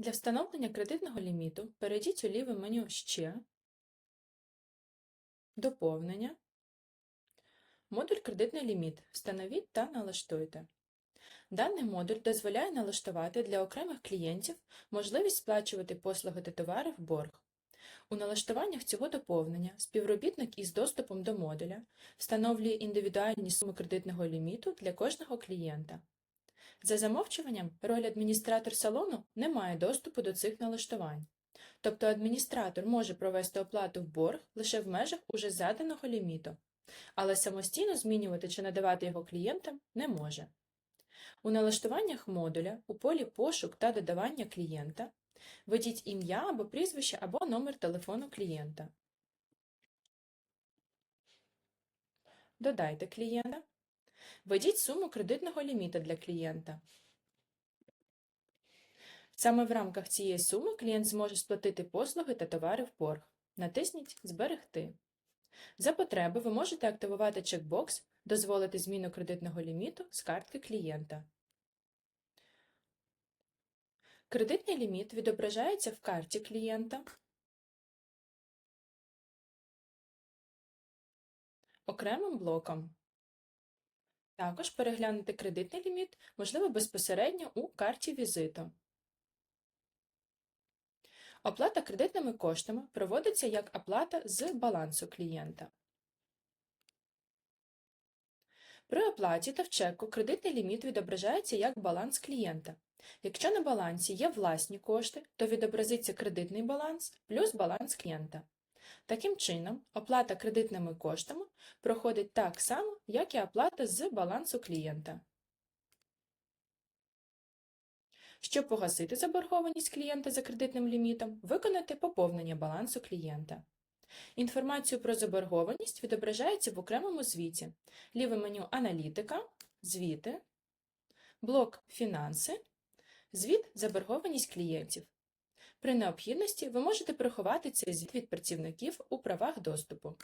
Для встановлення кредитного ліміту перейдіть у ліве меню Ще, Доповнення, модуль Кредитний ліміт. Встановіть та налаштуйте. Даний модуль дозволяє налаштувати для окремих клієнтів можливість сплачувати послуги та товари в борг. У налаштуваннях цього доповнення співробітник із доступом до модуля встановлює індивідуальні суми кредитного ліміту для кожного клієнта. За замовчуванням, роль адміністратор салону не має доступу до цих налаштувань. Тобто адміністратор може провести оплату в борг лише в межах уже заданого ліміту, але самостійно змінювати чи надавати його клієнтам не може. У налаштуваннях модуля у полі Пошук та додавання клієнта введіть ім'я або прізвище або номер телефону клієнта. Додайте клієнта. Введіть суму кредитного ліміта для клієнта. Саме в рамках цієї суми клієнт зможе сплатити послуги та товари в борг. Натисніть Зберегти. За потреби ви можете активувати чекбокс Дозволити зміну кредитного ліміту з картки клієнта. Кредитний ліміт відображається в карті клієнта окремим блоком. Також переглянути кредитний ліміт можливо безпосередньо у карті візиту. Оплата кредитними коштами проводиться як оплата з балансу клієнта. При оплаті та в чеку кредитний ліміт відображається як баланс клієнта. Якщо на балансі є власні кошти, то відобразиться кредитний баланс плюс баланс клієнта. Таким чином, оплата кредитними коштами проходить так само, як і оплата з балансу клієнта. Щоб погасити заборгованість клієнта за кредитним лімітом, виконати поповнення балансу клієнта. Інформацію про заборгованість відображається в окремому звіті. Ліве меню Аналітика, Звіти, блок Фінанси, звіт Заборгованість клієнтів. При необхідності ви можете приховати цей звіт від працівників у правах доступу.